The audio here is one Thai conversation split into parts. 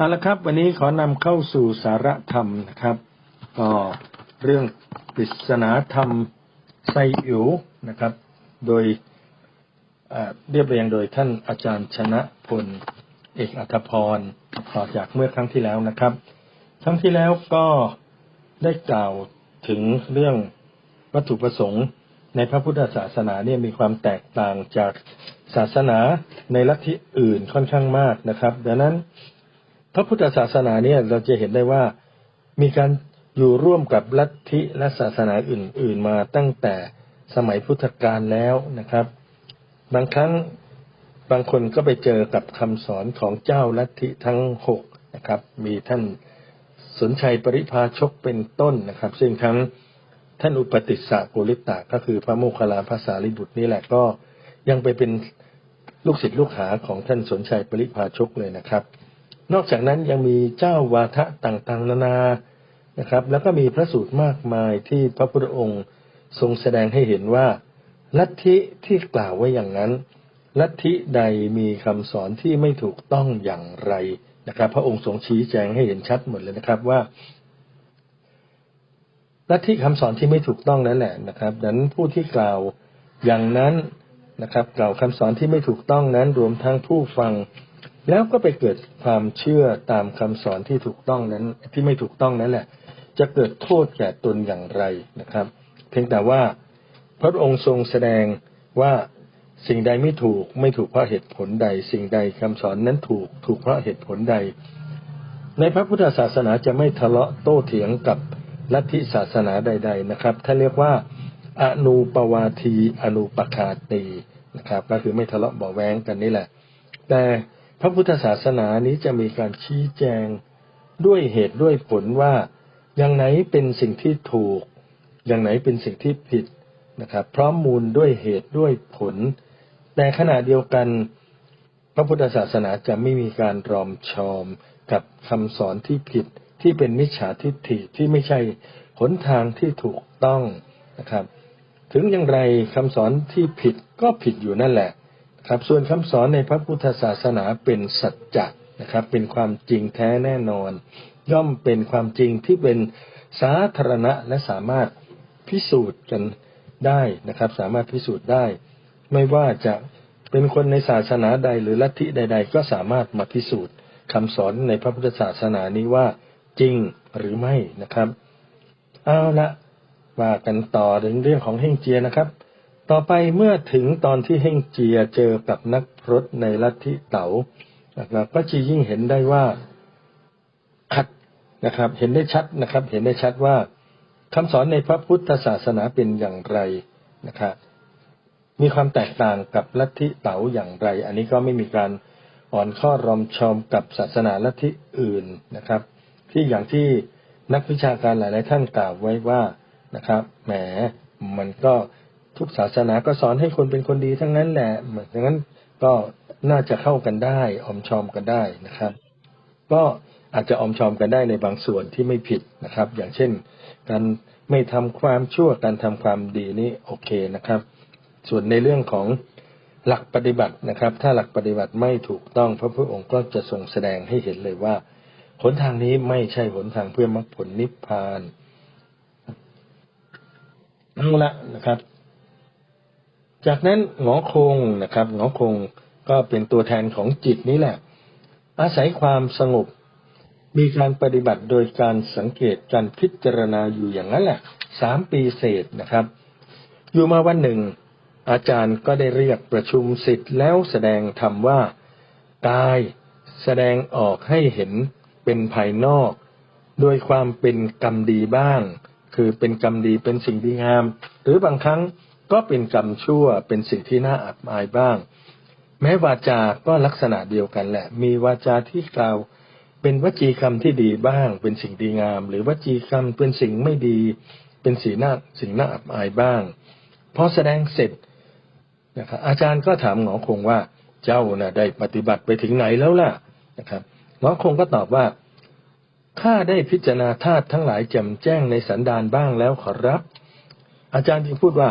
เอาละครับ วันนี้ขอนำเข้าสู่สาระธรรมนะครับก็เรื่องปริศนาธรรมไซอิ๋วนะครับ โดยเรียบเรียงโดยท่านอาจารย์ชนะพลเอกอัธพรต่อจากเมื่อครั้งที่แล้วนะครับ ครั้งที่แล้วก็ได้กล่าวถึงเรื่องวัตถุประสงค์ ในพระพุทธศาสนาเนี่ยมีความแตกต่างจากศาสนาในลัทธิอื่นค่อนข้างมากนะครับ ดังนั้น ระพุทธศาสนาเนี่ยเราจะเห็นได้ว่ามีการอยู่ร่วมกับลัทธิและศาสนาอื่น ๆ มาตั้งแต่สมัยพุทธกาลแล้วนะครับ บางครั้งบางคนก็ไปเจอกับคำสอนของเจ้าลัทธิทั้งหกนะครับ มีท่านสนชัยปริพาชกเป็นต้นนะครับ ซึ่งทั้งท่านอุปติสสะโกริตะก็คือพระโมคคัลลาภาษาลิบุตรนี่แหละก็ยังไปเป็นลูกศิษย์ลูกหาของท่านสนชัยปริพาชกเลยนะครับ นอกจากนั้นยังมีเจ้าวาทะต่างๆ นานา นะครับ แล้วก็มีพระสูตรมากมายที่พระพุทธองค์ทรงแสดงให้เห็นว่า ลัทธิที่กล่าวไว้อย่างนั้น ลัทธิใดมีคำสอนที่ไม่ถูกต้องอย่างไรนะครับ พระองค์ทรงชี้แจงให้เห็นชัดหมดเลยนะครับว่าลัทธิคำสอนที่ไม่ถูกต้องนั่นแหละนะครับดังนั้นผู้ที่กล่าวอย่างนั้นนะครับ กล่าวคำสอนที่ไม่ถูกต้องนั้นรวมทั้งผู้ฟัง แล้วก็ไปเกิดความเชื่อตามคำสอนที่ถูกต้องนั้น ที่ไม่ถูกต้องนั้นแหละ จะเกิดโทษแก่ตนอย่างไรนะครับ เพียงแต่ว่าพระองค์ทรงแสดงว่าสิ่งใดไม่ถูกไม่ถูกเพราะเหตุผลใด สิ่งใดคำสอนนั้นถูกถูกเพราะเหตุผลใด ในพระพุทธศาสนาจะไม่ทะเลาะโต้เถียงกับลัทธิศาสนาใด ๆนะครับท่านเรียกว่าอนุปวาทีอนุปคาตีนะครับ ก็คือไม่ทะเลาะเบาแวงกันนี่แหละ แต่ พระพุทธศาสนานี้จะมีการชี้แจงด้วยเหตุด้วยผลว่าอย่างไหนเป็นสิ่งที่ถูก อย่างไหนเป็นสิ่งที่ผิดนะครับ พร้อมมูลด้วยเหตุด้วยผล แต่ขณะเดียวกัน พระพุทธศาสนาจะไม่มีการรอมชอมกับคำสอนที่ผิดที่เป็นมิจฉาทิฏฐิที่ไม่ใช่หนทางที่ถูกต้องนะครับ ถึงอย่างไรคำสอนที่ผิดก็ผิดอยู่นั่นแหละ ครับส่วนคำสอนในพระพุทธศาสนาเป็นสัจจะนะครับ เป็นความจริงแท้แน่นอน ย่อมเป็นความจริงที่เป็นสาธารณะและสามารถพิสูจน์กันได้นะครับ สามารถพิสูจน์ได้ ไม่ว่าจะเป็นคนในศาสนาใดหรือลัทธิใด ๆ ก็สามารถมาพิสูจน์คำสอนในพระพุทธศาสนานี้ว่าจริงหรือไม่นะครับ เอาละว่ากันต่อถึงเรื่องของเฮงเจียนะครับ ต่อไปเมื่อถึงตอนที่เฮงเจียเจอกับนักพรตในลัทธิเต๋านะครับก็จะยิ่งเห็นได้ว่าขัดนะครับ เห็นได้ชัดนะครับ เห็นได้ชัดว่าคำสอนในพระพุทธศาสนาเป็นอย่างไรนะครับมีความแตกต่างกับลัทธิเต๋าอย่างไร อันนี้ก็ไม่มีการอ่อนข้อรอมชอมกับศาสนาลัทธิอื่นนะครับ ที่อย่างที่นักวิชาการหลาย ๆ ท่านกล่าวไว้ว่านะครับแหมมันก็ ทุกศาสนาก็สอนให้คนเป็นคนดีทั้งนั้นแหละดังนั้นก็น่าจะเข้ากันได้อมชอมกันได้นะครับ ก็อาจจะอมชอมกันได้ในบางส่วนที่ไม่ผิดนะครับ อย่างเช่น การไม่ทำความชั่วการทำความดีนี่โอเคนะครับ ส่วนในเรื่องของหลักปฏิบัตินะครับ ถ้าหลักปฏิบัติไม่ถูกต้องพระพุทธองค์ก็จะทรงแสดงให้เห็นเลยว่าหนทางนี้ไม่ใช่หนทางเพื่อมรรคผลนิพพานนั่นละนะครับ จากนั้นหงอคงนะครับหงอคงก็เป็นตัวแทนของจิตนี้แหละ อาศัยความสงบ มีการปฏิบัติโดยการสังเกตการพิจารณาอยู่อย่างนั้นแหละสามปีเศษนะครับ อยู่มาวันหนึ่ง อาจารย์ก็ได้เรียกประชุมสิทธิ์แล้วแสดงธรรมว่ากายแสดงออกให้เห็นเป็นภายนอก โดยความเป็นกรรมดีบ้าง คือเป็นกรรมดีเป็นสิ่งดีงาม หรือบางครั้ง ก็เป็นกรรมชั่วเป็นสิ่งที่น่าอับอายบ้าง แม้วาจาก็ลักษณะเดียวกันแหละ มีวาจาที่กล่าว เป็นวจีกรรมที่ดีบ้าง เป็นสิ่งดีงาม หรือวจีกรรมเป็นสิ่งไม่ดี เป็นสีหน้าสิ่งน่าอับอายบ้างพอแสดงเสร็จนะครับอาจารย์ก็ถามหงอคงว่าเจ้าน่ะได้ปฏิบัติไปถึงไหนแล้วล่ะนะครับหมอคงก็ตอบว่าข้าได้พิจารณาธาตุทั้งหลายแจ่มแจ้งในสันดานบ้างแล้วขอรับ อาจารย์จึงพูดว่า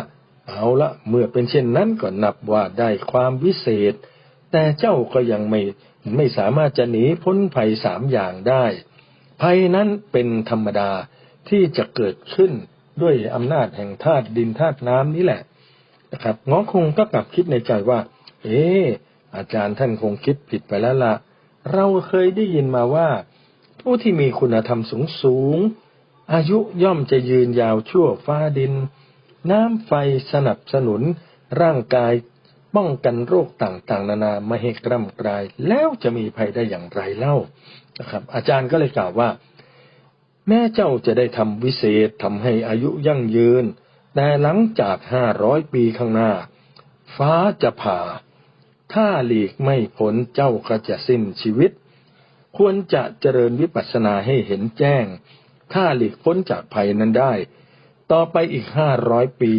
เอาละเมื่อเป็นเช่นนั้นก็นับว่าได้ความวิเศษ แต่เจ้าก็ยังไม่ไม่สามารถจะหนีพ้นภัยสามอย่างได้ ภัยนั้นเป็นธรรมดาที่จะเกิดขึ้นด้วยอำนาจแห่งธาตุดินธาตุน้ำนี่แหละนะครับง้อคงก็กลับคิดในใจว่า เอออาจารย์ท่านคงคิดผิดไปแล้วละ่ะ เราเคยได้ยินมาว่า ผู้ที่มีคุณธรรมสูงสูงอายุย่อมจะยืนยาวชั่วฟ้าดิน น้ำไฟสนับสนุนร่างกายป้องกันโรคต่างๆ นานาไม่ให้กร่ำกราย แล้วจะมีภัยได้อย่างไรเล่านะครับ อาจารย์ก็เลยกล่าวว่า แม่เจ้าจะได้ทำวิเศษทำให้อายุยั่งยืน แต่หลังจากห้าร้อยปีข้างหน้า ฟ้าจะผ่า ถ้าหลีกไม่พ้นเจ้าก็จะสิ้นชีวิต ควรจะเจริญวิปัสสนาให้เห็นแจ้ง ถ้าหลีกพ้นจากภัยนั้นได้ ต่อไปอีกห้าร้อยปี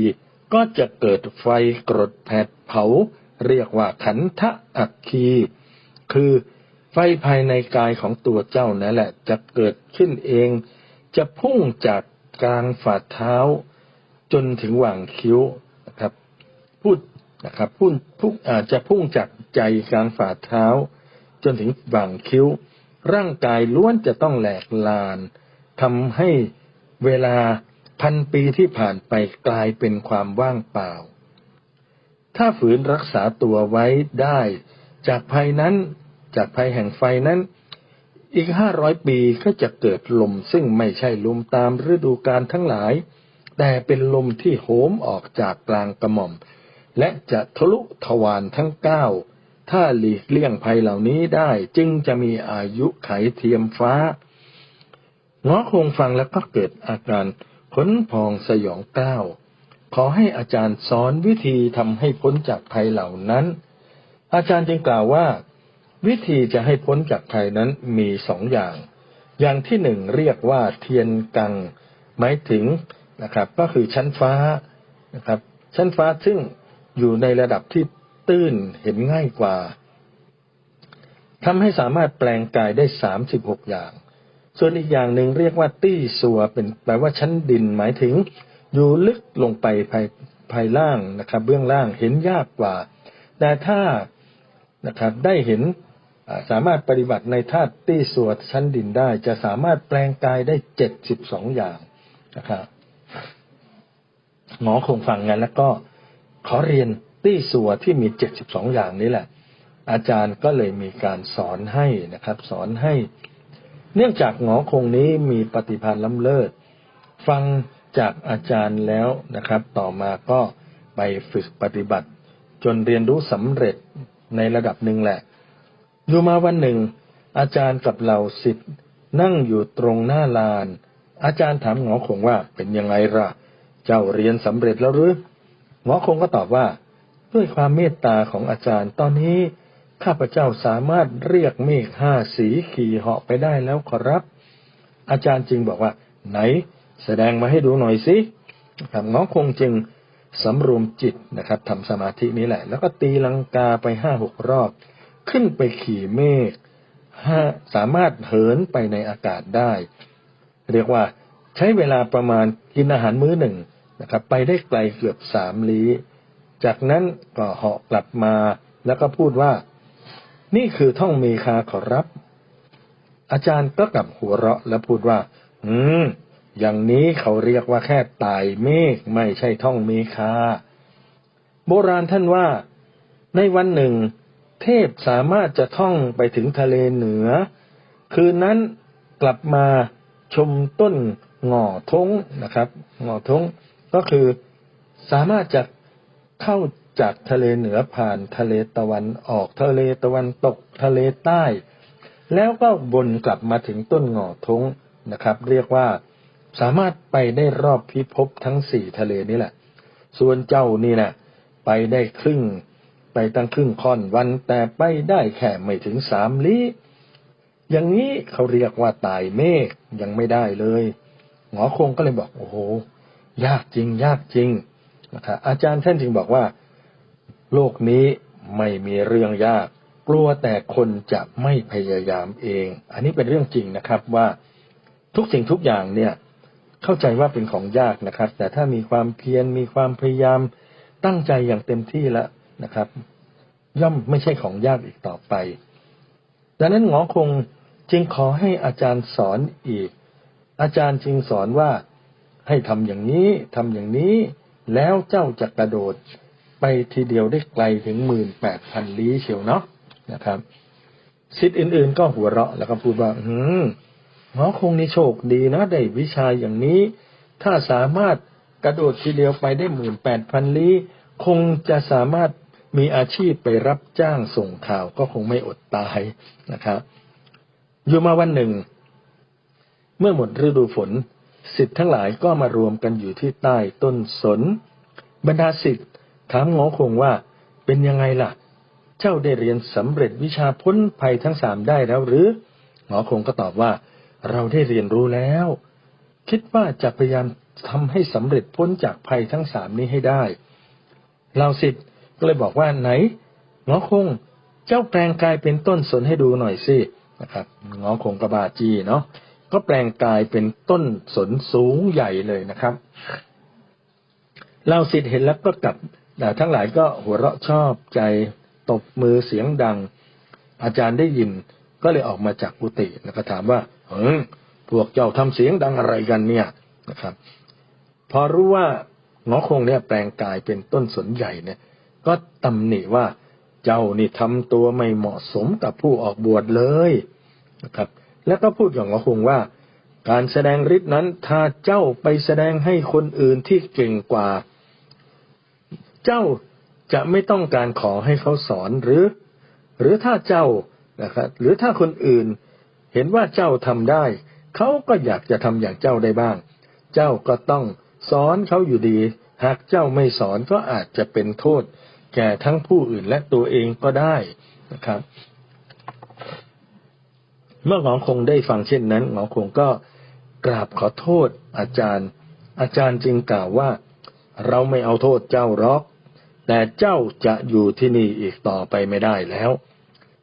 ก็จะเกิดไฟกรดแผดเผา เรียกว่าขันธะอักคี คือไฟภายในกายของตัวเจ้านั่นแหละ จะเกิดขึ้นเอง จะพุ่งจากกลางฝ่าเท้า จนถึงหว่างคิ้วนะครับพูดนะครับพุ่งพุ่งอาจจะพุ่งจากใจกลางฝ่าเท้า จนถึงหว่างคิ้ว ร่างกายล้วนจะต้องแหลกลานทำให้เวลา พันปีที่ผ่านไปกลายเป็นความว่างเปล่า ถ้าฝืนรักษาตัวไว้ได้ จากภัยนั้น จากภัยแห่งไฟนั้น อีกห้าร้อยปีก็จะเกิดลมซึ่งไม่ใช่ลมตามฤดูกาลทั้งหลาย แต่เป็นลมที่โหมออกจากกลางกระหม่อม และจะทะลุทวารทั้งเก้า ถ้าหลีกเลี่ยงภัยเหล่านี้ได้จึงจะมีอายุไขเทียมฟ้าง้อคงฟังแล้วก็เกิดอาการ ขนพองสยองก้าวขอให้อาจารย์สอนวิธีทำให้พ้นจากภัยเหล่านั้น อาจารย์จึงกล่าวว่า วิธีจะให้พ้นจากภัยนั้นมีสองอย่าง อย่างที่หนึ่งเรียกว่าเทียนกัง หมายถึงนะครับ ก็คือชั้นฟ้านะครับ ชั้นฟ้าซึ่งอยู่ในระดับที่ตื้นเห็นง่ายกว่าทำให้สามารถแปลงกายได้สามสิบหกอย่าง ส่วนอีกอย่างหนึ่งเรียกว่าตี้สัวเป็นแปลว่าชั้นดินหมายถึง อยู่ลึกลงไปภายภายล่างนะครับ เบื้องล่างเห็นยากกว่า แต่ถ้านะครับได้เห็นสามารถปฏิบัติในธาตุตี้สัวชั้นดินได้ จะสามารถแปลงกายได้เจ็ดสิบสองอย่างนะครับหมอคงฟังงั้นแล้วก็ขอเรียนตี้สัวที่มีเจ็ดสิบสองอย่างนี้แหละ อาจารย์ก็เลยมีการสอนให้นะครับ สอนให้ เนื่องจากหงอคงนี้มีปฏิพันธ์ล้ำเลิศ ฟังจากอาจารย์แล้วนะครับ ต่อมาก็ไปฝึกปฏิบัติ จนเรียนรู้สำเร็จในระดับหนึ่งแหละอยู่มาวันหนึ่ง อาจารย์กับเหล่าสิทธิ์นั่งอยู่ตรงหน้าลาน อาจารย์ถามหงอคงว่าเป็นยังไงล่ะ เจ้าเรียนสำเร็จแล้วหรือหงอคงก็ตอบว่า ด้วยความเมตตาของอาจารย์ตอนนี้ ข้าพเจ้าสามารถเรียกเมฆห้าสีขี่เหาะไปได้แล้วขอรับ อาจารย์จึงบอกว่า ไหน แสดงมาให้ดูหน่อยสิครับน้องคงจึงสำรวมจิตนะครับทำสมาธินี้แหละ แล้วก็ตีลังกาไปห้าหกรอบ ขึ้นไปขี่เมฆห้าสามารถเหินไปในอากาศได้ เรียกว่าใช้เวลาประมาณกินอาหารมื้อหนึ่งนะครับ ไปได้ไกลเกือบสามลี้ จากนั้นก็เหาะกลับมาแล้วก็พูดว่า นี่คือท่องเมคาขอรับ อาจารย์ก็กลับหัวเราะแล้วพูดว่า อืม อย่างนี้เขาเรียกว่าแค่ตายเมฆไม่ใช่ท่องเมคา โบราณท่านว่า ในวันหนึ่ง เทพสามารถจะท่องไปถึงทะเลเหนือ คืนนั้นกลับมาชมต้นหงอทงนะครับ หงอทงก็คือสามารถจะเข้า จากทะเลเหนือผ่านทะเลตะวันออกทะเลตะวันตกทะเลใต้ แล้วก็วนกลับมาถึงต้นหงอทงนะครับ เรียกว่าสามารถไปได้รอบพิภพทั้งสี่ทะเลนี่แหละ ส่วนเจ้านี่แหละไปได้ครึ่ง ไปตั้งครึ่งค่อนวันแต่ไปได้แค่ไม่ถึงสามลี้อย่างนี้เขาเรียกว่าตายเมฆยังไม่ได้เลยหมอคงก็เลยบอกโอ้โห ยากจริง ยากจริงนะครับอาจารย์ท่านจึงบอกว่า โลกนี้ไม่มีเรื่องยาก กลัวแต่คนจะไม่พยายามเอง อันนี้เป็นเรื่องจริงนะครับว่าทุกสิ่งทุกอย่างเนี่ย เข้าใจว่าเป็นของยากนะครับ แต่ถ้ามีความเพียรมีความพยายามตั้งใจอย่างเต็มที่แล้วนะครับ ย่อมไม่ใช่ของยากอีกต่อไป ดังนั้นหงอคงจึงขอให้อาจารย์สอนอีก อาจารย์จึงสอนว่าให้ทำอย่างนี้ทำอย่างนี้ แล้วเจ้าจะกระโดด ไปทีเดียวได้ไกลถึงหมื่นแปดพันลี้เชียวเนาะนะครับสิทธิ์อื่น ๆ ก็หัวเราะแล้วก็พูดว่าหืมหมอคงนี่โชคดีนะได้วิชาอย่างนี้ ถ้าสามารถกระโดดทีเดียวไปได้หมื่นแปดพันลี้คงจะสามารถมีอาชีพไปรับจ้างส่งข่าวก็คงไม่อดตายนะครับอยู่มาวันหนึ่ง เมื่อหมดฤดูฝน สิทธิ์ทั้งหลายก็มารวมกันอยู่ที่ใต้ต้นสน บรรดาสิทธิ์ ถามงอคงว่าเป็นยังไงล่ะ เจ้าได้เรียนสำเร็จวิชาพ้นภัยทั้งสามได้แล้วหรือหงอคงก็ตอบว่า เราได้เรียนรู้แล้ว คิดว่าจะพยายามทำให้สำเร็จพ้นจากภัยทั้งสามนี้ให้ได้เราสิทธิ์ก็เลยบอกว่าไหนหงอคงเจ้าแปลงกายเป็นต้นสนให้ดูหน่อยสินะครับหงอคงกระบาจีเนาะก็แปลงกายเป็นต้นสนสูงใหญ่เลยนะครับเราสิทธิ์เห็นแล้วก็กลับ ทั้งหลายก็หัวเราะชอบใจตบมือเสียงดัง อาจารย์ได้ยินก็เลยออกมาจากกุฏิแล้วก็ถามว่าเฮ้ยพวกเจ้าทำเสียงดังอะไรกันเนี่ยนะครับ พอรู้ว่าหงอคงเนี่ยแปลงกายเป็นต้นสนใหญ่เนี่ย ก็ตำหนิว่าเจ้านี่ทำตัวไม่เหมาะสมกับผู้ออกบวชเลยนะครับ แล้วก็พูดกับหงอคงว่า การแสดงฤทธิ์นั้นถ้าเจ้าไปแสดงให้คนอื่นที่เก่งกว่า เจ้าจะไม่ต้องการขอให้เขาสอนหรือ หรือถ้าเจ้านะครับหรือถ้าคนอื่นเห็นว่าเจ้าทำได้ เขาก็อยากจะทำอย่างเจ้าได้บ้าง เจ้าก็ต้องสอนเขาอยู่ดี หากเจ้าไม่สอนก็อาจจะเป็นโทษ แก่ทั้งผู้อื่นและตัวเองก็ได้นะครับ เมื่อหงอคงได้ฟังเช่นนั้นหงอคงก็กราบขอโทษอาจารย์ อาจารย์จึงกล่าวว่า เราไม่เอาโทษเจ้าหรอก แต่เจ้าจะอยู่ที่นี่อีกต่อไปไม่ได้แล้ว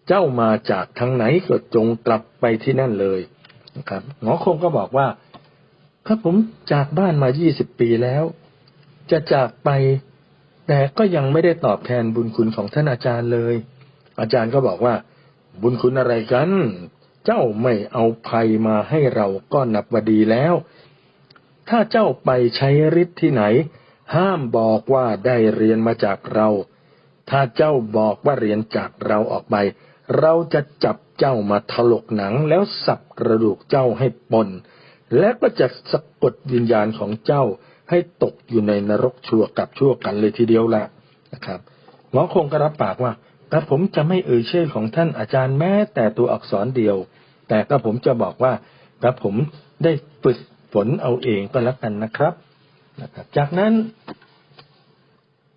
เจ้ามาจากทางไหนก็จงกลับไปที่นั่นเลยนะครับหงอคงก็บอกว่าถ้าผมจากบ้านมายี่สิบปีแล้ว จะจากไป แต่ก็ยังไม่ได้ตอบแทนบุญคุณของท่านอาจารย์เลย อาจารย์ก็บอกว่า บุญคุณอะไรกัน เจ้าไม่เอาภัยมาให้เราก็นับว่าดีแล้ว ถ้าเจ้าไปใช้ฤทธิ์ที่ไหน ห้ามบอกว่าได้เรียนมาจากเรา ถ้าเจ้าบอกว่าเรียนจากเราออกไป เราจะจับเจ้ามาถลกหนังแล้วสับกระดูกเจ้าให้ปน และก็จะสะกดวิญญาณของเจ้าให้ตกอยู่ในนรกชั่วกับชั่วกันเลยทีเดียวแหละนะครับหมอคงก็รับปากว่าแต่ผมจะไม่เอ่ยชื่อของท่านอาจารย์แม้แต่ตัวอักษรเดียว แต่ก็ผมจะบอกว่าแต่ผมได้ฝึกฝนเอาเองก็แล้วกันนะครับ นะครับ จากนั้น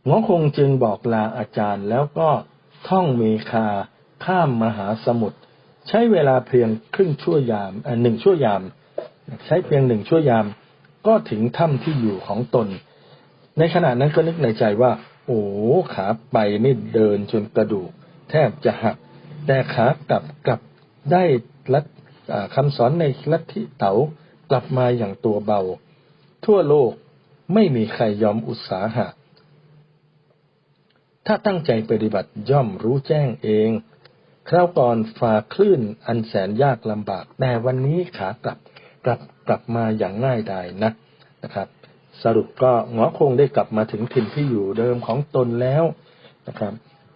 หมอคงจึงบอกลาอาจารย์แล้วก็ท่องเมคาข้ามมหาสมุทรใช้เวลาเพียงครึ่งชั่วยามหนึ่งชั่วยาม ใช้เพียงหนึ่งชั่วยาม ก็ถึงถ้ำที่อยู่ของตน ในขณะนั้นก็นึกในใจว่า โอ้ขาไปนี่เดินจนกระดูก แทบจะหัก แต่ขากลับกลับได้ลัดคำสอนในลัทธิเต๋ากลับมาอย่างตัวเบา ทั่วโลก ไม่มีใครยอมอุตสาหะ ถ้าตั้งใจปฏิบัติย่อมรู้แจ้งเอง คราวก่อนฝ่าคลื่นอันแสนยากลำบาก แต่วันนี้ขากลับกลับกลับมาอย่างง่ายดายนะนะครับ สรุปก็หงอคงได้กลับมาถึงถิ่นที่อยู่เดิมของตนแล้วนะครับ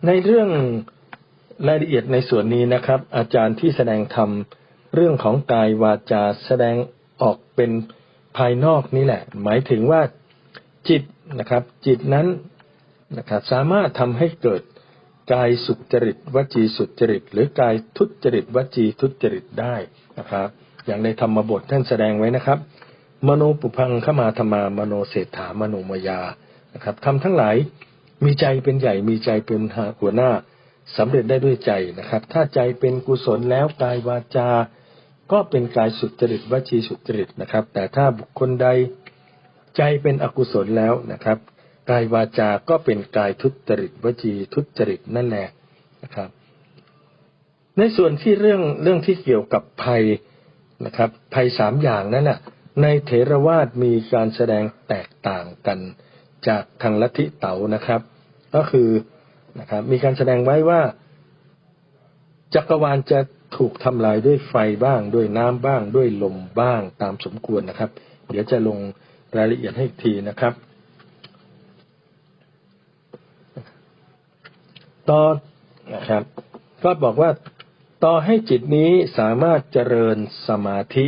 ในเรื่องรายละเอียดในส่วนนี้นะครับ อาจารย์ที่แสดงธรรมเรื่องของกายวาจาแสดงออกเป็นภายนอกนี่แหละ หมายถึงว่า จิตนะครับ จิตนั้นนะครับ สามารถทำให้เกิดกายสุจริตวจีสุจริต หรือกายทุจริตวจีทุจริตได้นะครับ อย่างในธรรมบทท่านแสดงไว้นะครับ มโนปุพังขมาธรรมามโนเศรษฐามโนมยานะครับทำทั้งหลายมีใจเป็นใหญ่มีใจเป็นหัวหน้าสำเร็จได้ด้วยใจนะครับ ถ้าใจเป็นกุศลแล้วกายวาจา ก็เป็นกายสุจริตวจีสุจริตนะครับ แต่ถ้าบุคคลใด ใจเป็นอกุศลแล้วนะครับกายวาจาก็เป็นกายทุจริตวจีทุจริตนั่นแหละนะครับ ในส่วนที่เรื่องเรื่องที่เกี่ยวกับภัยนะครับ ภัยสามอย่างนั้นแหละในเถรวาทมีการแสดงแตกต่างกันจากทางลัทธิเต๋านะครับ ก็คือนะครับ มีการแสดงไว้ว่า จักรวาลจะถูกทำลายด้วยไฟบ้าง ด้วยน้ำบ้าง ด้วยลมบ้างตามสมควรนะครับ เดี๋ยวจะลง รายละเอียดให้อีกทีนะครับ ต่อนะครับ ก็บอกว่า ต่อให้จิตนี้สามารถเจริญสมาธิ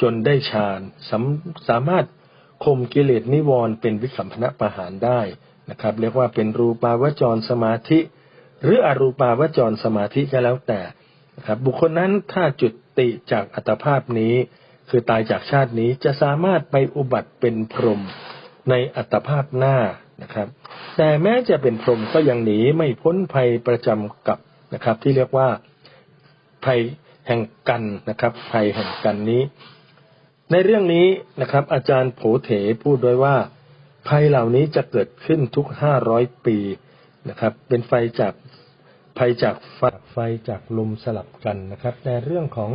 จนได้ฌานสาสามารถข่มกิเลสนิวรณ์เป็นวิคัมพนะประหารได้นะครับ เรียกว่าเป็นรูปาวจรสมาธิ หรืออรูปาวจรสมาธิก็แล้วแต่นะครับ บุคคลนั้นถ้าจุดติจากอัตภาพนี้ คือตายจากชาตินี้จะสามารถไปอุบัติเป็นพรหมในอัตภาพหน้านะครับ แต่แม้จะเป็นพรหมก็ยังหนีไม่พ้นภัยประจำกับนะครับ ที่เรียกว่าภัยแห่งกันนะครับ ภัยแห่งกันนี้ ในเรื่องนี้นะครับ อาจารย์โผเถพูดไว้ว่า ภัยเหล่านี้จะเกิดขึ้นทุกห้าร้อยปีนะครับ เป็นไฟจากภัยจากไฟไฟจากลมสลับกันนะครับแต่เรื่องของ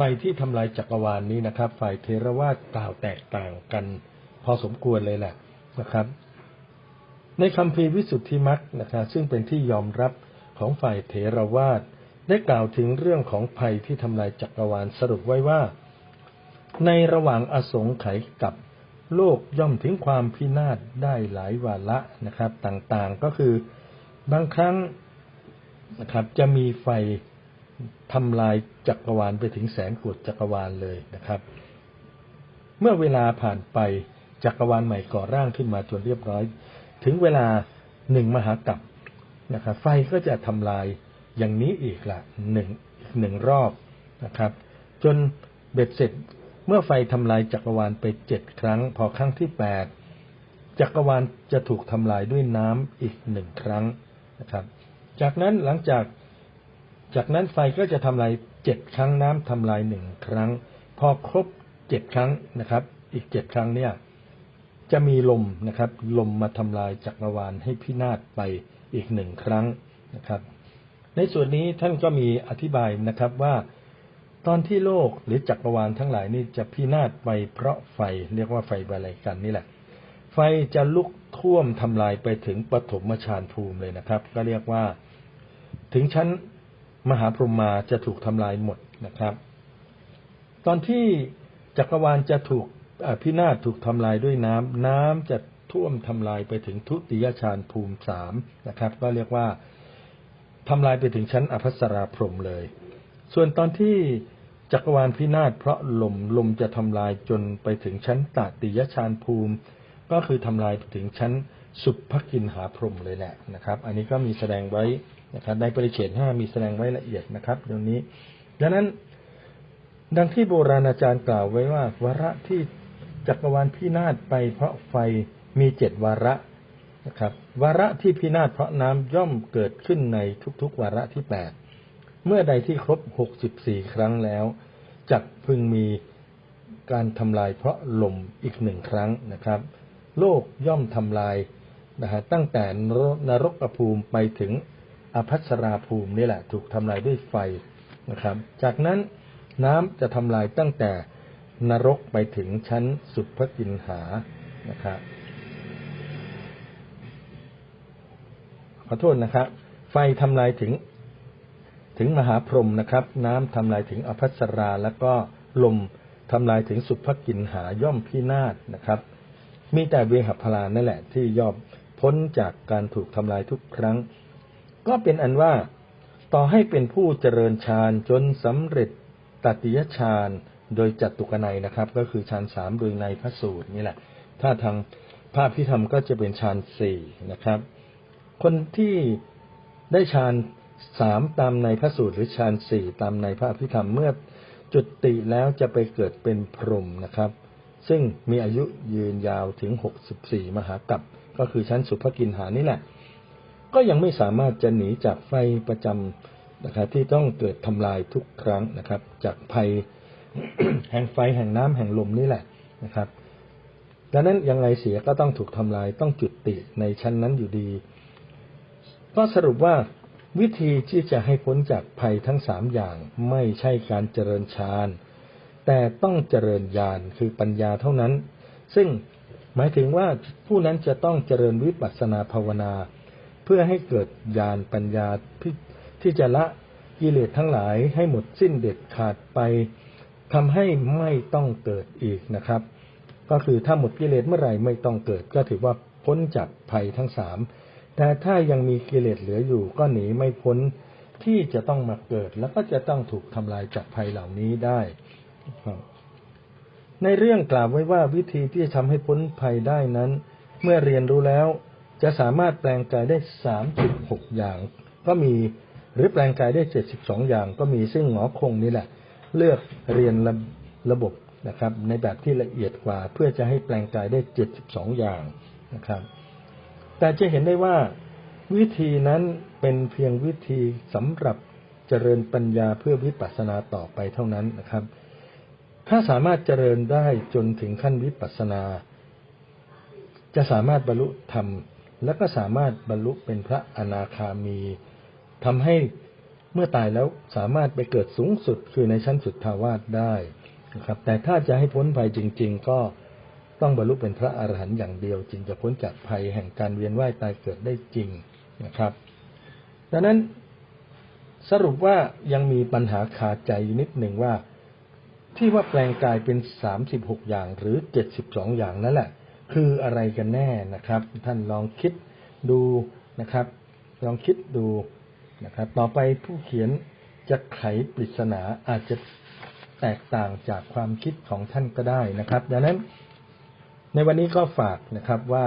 ไฟที่ทำลายจักรวาลนนี้นะครับ ฝ่ายเทรวาสกล่าวแตกต่างกัน พอสมควรเลยแหละนะครับ ในคำพีวิสุทธิมักนะครับซึ่งเป็นที่ยอมรับของฝ่ายเถรวาทได้กล่าวถึงเรื่องของภัยที่ทำลายจักรวาลสรุปไว้ว่า ในระหว่างอสงไขยกับโลกย่อมถึงความพินาศได้หลายวาระนะครับ ต่างๆก็คือบางครั้งนะครับจะมีไฟ ทำลายจักรวาลไปถึงแสนกวดจักรวาลเลยนะครับ เมื่อเวลาผ่านไปจักรวาลใหม่ก่อร่างขึ้นมาจนเรียบร้อย ถึงเวลาหนึ่งมหากรัปนะครับไฟก็จะทำลายอย่างนี้อีกละหนึ่งหนึ่งรอบนะครับ จนเบ็ดเสร็จเมื่อไฟทำลายจักรวาลไปเจ็ดครั้ง พอครั้งที่แปดจักรวาลจะถูกทำลายด้วยน้ำอีกหนึ่งครั้งนะครับ จากนั้นหลังจาก จากนั้นไฟก็จะทำลายเจ็ดครั้งน้ำทำลายหนึ่งครั้ง พอครบเจ็ดครั้งนะครับ อีกเจ็ดครั้งเนี่ยจะมีลมนะครับ ลมมาทำลายจักรวาลให้พินาศไปอีกหนึ่งครั้งนะครับ ในส่วนนี้ท่านก็มีอธิบายนะครับว่า ตอนที่โลกหรือจักรวาลทั้งหลายนี่จะพินาศไปเพราะไฟเรียกว่าไฟบาลัยกันนี่แหละ ไฟจะลุกท่วมทำลายไปถึงปฐมฌานภูมิเลยนะครับ ก็เรียกว่า ถึงชั้น มหาพรหมาจะถูกทำลายหมดนะครับ ตอนที่จักรวาลจะถูกพินาศถูกทำลายด้วยน้ำน้ำจะท่วมทำลายไปถึงทุติยฌานภูมิสามนะครับ ก็เรียกว่าทำลายไปถึงชั้นอภัสราพรหมเลย ส่วนตอนที่จักรวาลพินาศเพราะลมลมจะทำลายจนไปถึงชั้นตติยฌานภูมิ ก็คือทำลายไปถึงชั้นสุภกินหาพรหมเลยแหละนะครับ อันนี้ก็มีแสดงไว้ นะครับในปริเฉดห้ามีแสดงไว้ละเอียดนะครับตรงนี้ ดังนั้น ดังที่โบราณอาจารย์กล่าวไว้ว่าวาระที่จักรวาลพินาศไปเพราะไฟมีเจ็ดวาระนะครับ วาระที่พินาศเพราะน้ำย่อมเกิดขึ้นในทุกๆ วาระที่แปดเมื่อใดที่ครบหกสิบสี่ครั้งแล้วจักพึงมีการทำลายเพราะลมอีกหนึ่งครั้งนะครับ โลกย่อมทำลายนะฮะตั้งแต่นรกภูมิไปถึง อภัสราภูมินี่แหละ ถูกทำลายด้วยไฟนะครับ จากนั้นน้ำจะทำลายตั้งแต่นรกไปถึงชั้นสุดพระกินหานะครับขอโทษนะครับ ไฟทำลายถึงถึงมหาพรหมนะครับ น้ำทำลายถึงอภัสราแล้วก็ลมทำลายถึงสุภกินหาย่อมพินาศนะครับ มีแต่เวหพลานั่นแหละที่ย่อมพ้นจากการถูกทำลายทุกครั้ง ก็เป็นอันว่า ต่อให้เป็นผู้เจริญฌานจนสำเร็จตติยฌานโดยจัตุกนัยนะครับ ก็คือฌานสามโดยในพระสูตรนี่แหละ ถ้าทางภาพพิธรรมก็จะเป็นฌานสี่นะครับ คนที่ได้ฌานสามตามในพระสูตรหรือฌานสี่ตามในพระพิธรรมเมื่อจุติแล้วจะไปเกิดเป็นพรหมนะครับ ซึ่งมีอายุยืนยาวถึงหกสิบสี่มหากัปก็คือชั้นสุภกินหานี่แหละ ก็ยังไม่สามารถจะหนีจากไฟประจำนะครับที่ต้องเกิดทำลายทุกครั้งนะครับ จากภัยแห่งไฟแห่งน้ำแห่งลมนี่แหละนะครับดังนั้นยังไงเสียก็ต้องถูกทำลายต้องจุดติในชั้นนั้นอยู่ดี ก็สรุปว่าวิธีที่จะให้พ้นจากภัยทั้งสามอย่างไม่ใช่การเจริญฌานแต่ต้องเจริญญาณคือปัญญาเท่านั้น ซึ่งหมายถึงว่าผู้นั้นจะต้องเจริญวิปัสสนาภาวนา พื่อให้เกิดญาณปัญญาที่จะละกิเลสทั้งหลายให้หมดสิ้นเด็ดขาดไปทำให้ไม่ต้องเกิดอีกนะครับ ก็คือถ้าหมดกิเลสเมื่อไหร่ไม่ต้องเกิด ก็ถือว่าพ้นจากภัยทั้งสามแต่ถ้ายังมีกิเลสเหลืออยู่ก็หนีไม่พ้นที่จะต้องมาเกิด แล้วก็จะต้องถูกทำลายจากภัยเหล่านี้ได้ ในเรื่องกล่าวไว้ว่าวิธีที่จะทำให้พ้นภัยได้นั้น เมื่อเรียนรู้แล้ว จะสามารถแปลงกายได้สามสิบหกอย่าง ก็มีหรือแปลงกายได้เจ็ดสิบสอย่าง ก็มีซึ่งหมอคงนี่แหละ เลือกเรียนระระบบนะครับ ในแบบที่ละเอียดกว่า เพื่อจะให้แปลงกายได้เจ็ดสิบสองอย่างนะครับ แต่จะเห็นได้ว่าวิธีนั้นเป็นเพียงวิธีสำหรับเจริญปัญญาเพื่อวิปัสสนาต่อไปเท่านั้นนะครับ ถ้าสามารถเจริญได้จนถึงขั้นวิปัสสนา จะสามารถบรรลุธรรม และก็สามารถบรรลุเป็นพระอนาคามีทำให้เมื่อตายแล้วสามารถไปเกิดสูงสุดคือในชั้นสุดทาวาสได้นะครับ แต่ถ้าจะให้พ้นภัยจริง ๆ ก็ต้องบรรลุเป็นพระอรหันต์อย่างเดียวจึงจะพ้นจากภัยแห่งการเวียนว่ายตายเกิดได้จริงนะครับ ดังนั้นสรุปว่ายังมีปัญหาขาดใจนิดหนึ่งว่า ที่ว่าแปลงกายเป็นสามสิบหกอย่างหรือเจ็ดสิบสองอย่างนั่นแหละ คืออะไรกันแน่นะครับ ท่านลองคิดดูนะครับ ลองคิดดูนะครับ ต่อไปผู้เขียนจะไขปริศนาอาจจะแตกต่างจากความคิดของท่านก็ได้นะครับ ดังนั้น ในวันนี้ก็ฝากนะครับว่า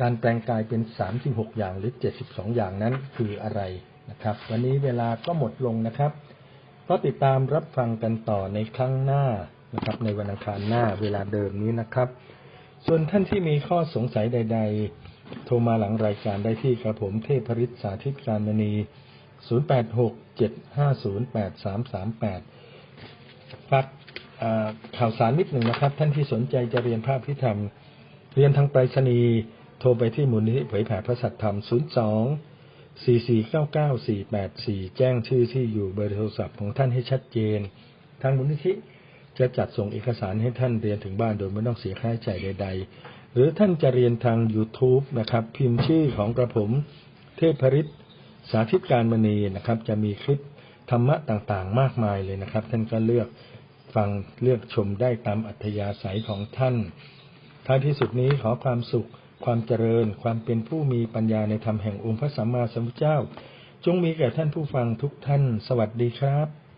การแปลงกายเป็นสามสิบหกอย่างหรือเจ็ดสิบสองอย่างนั้นคืออะไรนะครับ วันนี้เวลาก็หมดลงนะครับก็ติดตามรับฟังกันต่อในครั้งหน้านะครับ ในวันอังคารหน้าเวลาเดิมนี้นะครับ ส่วนท่านที่มีข้อสงสัยใด ๆ โทรมาหลังรายการได้ที่ครับผมเทพริษสาธิตการมณี 0867508338ฝากข่าวสารนิดหนึ่งนะครับ ท่านที่สนใจจะเรียนภาพพิธรรม เรียนทางไปรษณีย์โทรไปที่มูลนิธิเผยแผ่พระสัทธรรม 02 4499 484 แจ้งชื่อที่อยู่เบอร์โทรศัพท์ของท่านให้ชัดเจน ทางมูลนิธิ จะจัดส่งเอกสารให้ท่านเรียนถึงบ้านโดยไม่ต้องเสียค่าใช้จ่ายใด ๆ หรือท่านจะเรียนทาง YouTube นะครับ พิมพ์ชื่อของกระผมเทพริษสาธิตการมณีนะครับ จะมีคลิปธรรมะต่างๆ มากมายเลยนะครับ ท่านก็เลือกฟังเลือกชมได้ตามอัธยาศัยของท่านท้ายที่สุดนี้ขอความสุข ความเจริญ ความเป็นผู้มีปัญญาในธรรมแห่งองค์พระสัมมาสัมพุทธเจ้า จงมีแก่ท่านผู้ฟังทุกท่าน สวัสดีครับ